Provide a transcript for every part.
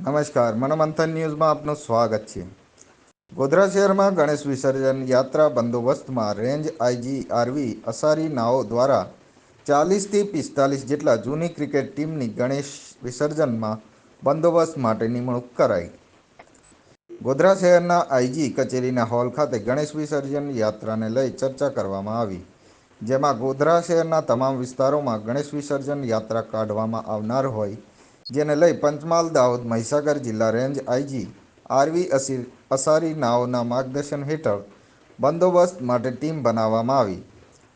નમસ્કાર, મનોમંથન ન્યૂઝમાં આપનું સ્વાગત છે. ગોધરા શહેરમાં ગણેશ વિસર્જન યાત્રા બંદોબસ્તમાં range IG R V Asari નાઓ દ્વારા ચાલીસથી પિસ્તાલીસ જેટલા જૂની ક્રિકેટ ટીમની ગણેશ વિસર્જનમાં બંદોબસ્ત માટે નિમણૂક કરાઈ. ગોધરા શહેરના આઈજી કચેરીના હોલ ખાતે ગણેશ વિસર્જન યાત્રાને લઈ ચર્ચા કરવામાં આવી, જેમાં ગોધરા શહેરના તમામ વિસ્તારોમાં ગણેશ વિસર્જન યાત્રા કાઢવામાં આવનાર હોય જેને લઈ પંચમહાલ, દાહોદ, મહીસાગર જિલ્લા range IG R V Asir Asari નાઓના માર્ગદર્શન હેઠળ બંદોબસ્ત માટે ટીમ બનાવવામાં આવી,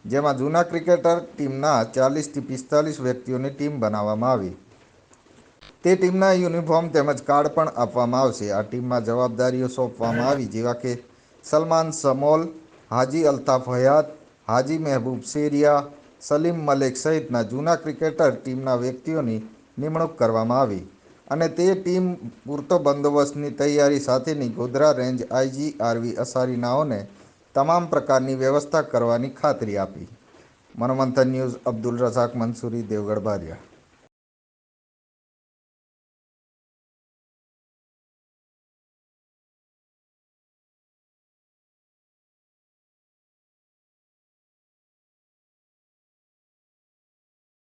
જેમાં જૂના ક્રિકેટર ટીમના ચાલીસથી પિસ્તાલીસ વ્યક્તિઓની ટીમ બનાવવામાં આવી. તે ટીમના યુનિફોર્મ તેમજ કાર્ડ પણ આપવામાં આવશે. આ ટીમમાં જવાબદારીઓ સોંપવામાં આવી, જેવા કે સલમાન સમોલ, હાજી અલ્તાફ હયાત, હાજી મહેબૂબ શેરિયા, સલીમ મલેક સહિતના જૂના ક્રિકેટર ટીમના વ્યક્તિઓની નિમણૂક કરવામાં આવી અને તે ટીમ પૂરતો બંદોબસ્તની તૈયારી સાથેની Godhra range IG R V અસારીનાઓને તમામ પ્રકારની વ્યવસ્થા કરવાની ખાતરી આપી. મનોમંથન ન્યૂઝ અબ્દુલ રઝાક મંસૂરી, દેવગઢ બારિયા.